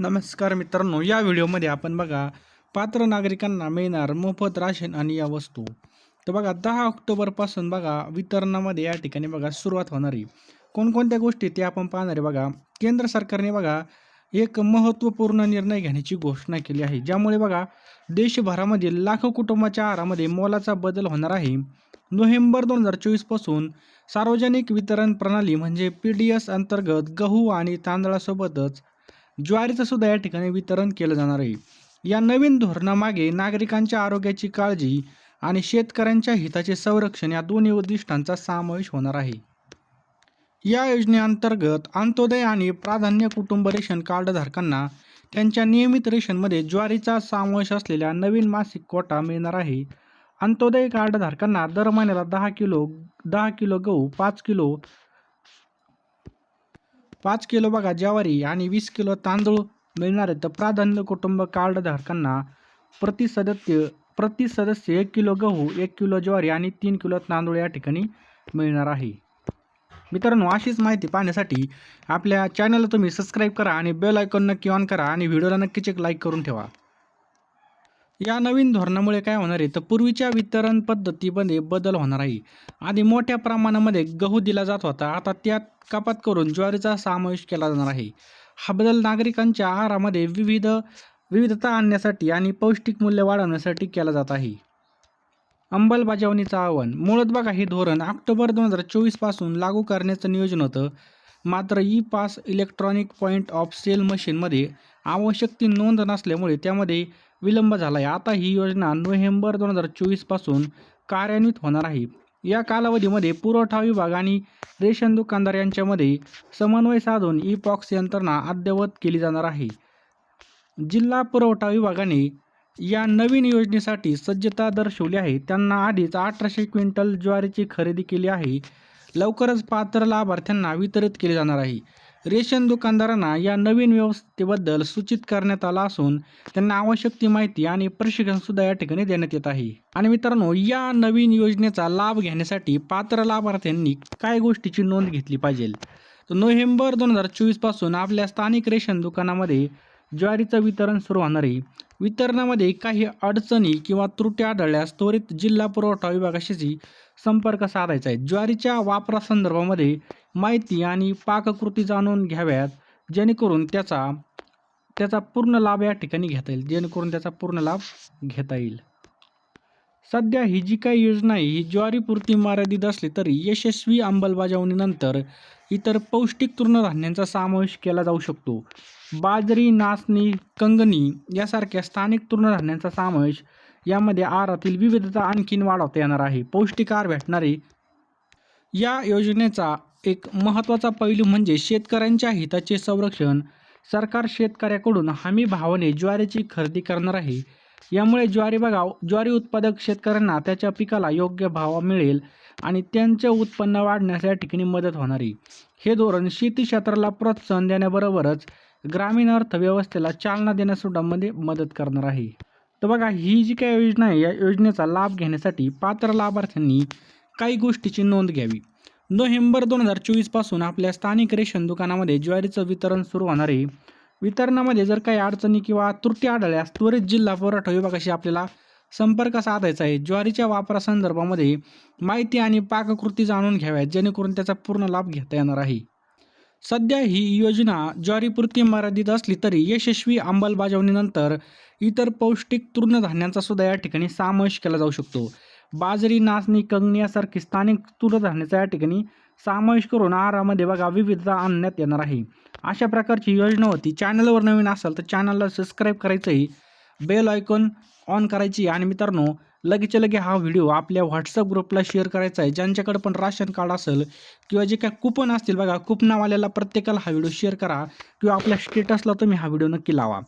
नमस्कार मित्रांनो या व्हिडिओमध्ये आपण बघा पात्र नागरिकांना मिळणार मोफत राशन आणि या वस्तू. तर बघा दहा ऑक्टोबरपासून बघा वितरणामध्ये या ठिकाणी बघा सुरुवात होणार आहे. कोणकोणत्या गोष्टी ते आपण पाहणार आहे बघा केंद्र सरकारने बघा एक महत्त्वपूर्ण निर्णय घेण्याची घोषणा केली आहे. ज्यामुळे बघा देशभरामधील लाखो कुटुंबाच्या आहारामध्ये मोलाचा बदल होणार आहे. नोव्हेंबर दोन हजार चोवीसपासून सार्वजनिक वितरण प्रणाली म्हणजे पी डी एस अंतर्गत गहू आणि तांदळासोबतच ज्वारीचं सुद्धा या ठिकाणी वितरण केलं जाणार आहे. या नवीन धोरणामागे नागरिकांच्या आरोग्याची काळजी आणि शेतकऱ्यांच्या हिताचे संरक्षण या दोन्ही उद्दिष्टांचा समावेश होणार आहे. या योजनेअंतर्गत अंत्योदय आणि प्राधान्य कुटुंब रेशन कार्डधारकांना त्यांच्या नियमित रेशनमध्ये ज्वारीचा समावेश असलेल्या नवीन मासिक कोटा मिळणार आहे. अंत्योदय कार्डधारकांना दर महिन्याला दहा किलो दहा किलो गहू पाच किलो पाच किलो बघा ज्वारी आणि वीस किलो तांदूळ मिळणार आहेत. तर प्राधान्य कुटुंब कार्डधारकांना प्रति सदस्य प्रति सदस्य एक किलो गहू एक किलो ज्वारी आणि तीन किलो तांदूळ या ठिकाणी मिळणार आहे. मित्रांनो अशीच माहिती पाहण्यासाठी आपल्या चॅनलला तुम्ही सबस्क्राईब करा आणि बेल आयकॉन नक्की ऑन करा आणि व्हिडिओला नक्कीच एक लाईक करून ठेवा. या नवीन धोरणामुळे काय होणार आहे? तर पूर्वीच्या वितरण पद्धतीमध्ये बदल होणार आहे. आधी मोठ्या प्रमाणामध्ये गहू दिला जात होता. आता त्यात कपात करून ज्वारीचा समावेश केला जाणार आहे. हा बदल नागरिकांच्या आहारामध्ये विविध विविधता आणण्यासाठी आणि पौष्टिक मूल्य वाढवण्यासाठी केला जात आहे. अंमलबजावणीचं आव्हान. मुळात बघा हे धोरण ऑक्टोबर दोन हजार चोवीसपासून लागू करण्याचं नियोजन होतं. मात्र E pass electronic point of sale मशीनमध्ये आवश्यक ती नोंद नसल्यामुळे त्यामध्ये विलंब झाला आहे आता ही योजना नोव्हेंबर दोन हजार चोवीसपासून कार्यान्वित होणार आहे. या कालावधीमध्ये पुरवठा विभाग आणि रेशन दुकानदार यांच्यामध्ये समन्वय साधून ई पॉक्स यंत्रणा अद्ययावत केली जाणार आहे. जिल्हा पुरवठा विभागाने या नवीन योजनेसाठी सज्जता दर्शवली आहे. त्यांना आधीच अठराशे क्विंटल ज्वारीची खरेदी केली आहे. लवकरच पात्र लाभार्थ्यांना वितरित केले जाणार आहे. रेशन दुकानदारांना या नवीन व्यवस्थेबद्दल सूचित करण्यात आला असून त्यांना आवश्यक ती माहिती आणि प्रशिक्षण सुद्धा या ठिकाणी देण्यात येत आहे. आणि मित्रांनो या नवीन योजनेचा लाभ घेण्यासाठी पात्र लाभार्थ्यांनी काय गोष्टीची नोंद घेतली पाहिजे? तर नोव्हेंबर दोन हजार चोवीसपासून आपल्या स्थानिक रेशन दुकानामध्ये ज्वारीचं वितरण सुरू होणार आहे वितरणामध्ये काही अडचणी किंवा त्रुटी आढळल्यास त्वरित जिल्हा पुरवठा विभागाशी संपर्क साधायचा आहे. ज्वारीच्या वापरासंदर्भामध्ये माहिती आणि पाककृती जाणून घ्याव्यात जेणेकरून त्याचा त्याचा पूर्ण लाभ या ठिकाणी घेता येईल जेणेकरून त्याचा पूर्ण लाभ घेता येईल. सध्या ही जी काही योजना आहे ही ज्वारीपुरती मर्यादित असली तरी यशस्वी अंमलबजावणीनंतर इतर पौष्टिक तृणधान्यांचा समावेश केला जाऊ शकतो. बाजरी नाचणी कंगणी यासारख्या स्थानिक तृणधान्यांचा समावेश यामध्ये आहारातील विविधता आणखीन वाढवता येणार आहे. पौष्टिक आहार भेटणारे या योजनेचा एक महत्त्वाचा पैलू म्हणजे शेतकऱ्यांच्या हिताचे संरक्षण. सरकार शेतकऱ्याकडून हमी भावाने ज्वारीची खरेदी करणार आहे. यामुळे ज्वारी बघा ज्वारी उत्पादक शेतकऱ्यांना त्याच्या पिकाला योग्य भाव मिळेल आणि त्यांचे उत्पन्न वाढण्यास या ठिकाणी मदत होणार. आहे हे धोरण शेती क्षेत्राला प्रोत्साहन देण्याबरोबरच ग्रामीण अर्थव्यवस्थेला चालना देण्यासुद्धा मध्ये मदत करणार आहे. तर बघा ही जी काही योजना आहे या योजनेचा लाभ घेण्यासाठी पात्र लाभार्थ्यांनी काही गोष्टीची नोंद घ्यावी. नोव्हेंबर दोन हजार चोवीसपासून आपल्या स्थानिक रेशन दुकानामध्ये ज्वारीचं वितरण सुरू होणार आहे. वितरणामध्ये जर काही अडचणी किंवा त्रुटी आढळल्यास त्वरित जिल्हा पुरवठा विभागाशी आपल्याला संपर्क साधायचा आहे. ज्वारीच्या वापरासंदर्भामध्ये माहिती आणि पाककृती जाणून घ्याव्यात जेणेकरून त्याचा पूर्ण लाभ घेता येणार आहे. सध्या ही योजना ज्वारीपुरती मर्यादित असली तरी यशस्वी अंमलबजावणीनंतर इतर पौष्टिक तृणधान्यांचा सुद्धा या ठिकाणी समावेश केला जाऊ शकतो. बाजरी नाचणी कंगणी यासारखी स्थानिक तृणधान्याचा या ठिकाणी समावेश करून आहारामध्ये बघा विविधता आणण्यात येणार आहे. अशा प्रकारची योजना होती. चॅनलवर नवीन असाल तर चॅनलला सबस्क्राईब करायचंही बेल आयकॉन ऑन करायची आणि मित्रांनो लगेच्या लगे हा व्हिडिओ आपल्या व्हॉट्सअप ग्रुपला शेअर करायचा आहे. ज्यांच्याकडे पण राशन कार्ड असेल किंवा जे काय कुपन असतील बघा कुपनावाल्याला प्रत्येकाला हा व्हिडिओ शेअर करा किंवा आपल्या स्टेटसला तुम्ही हा व्हिडिओ नक्की लावा.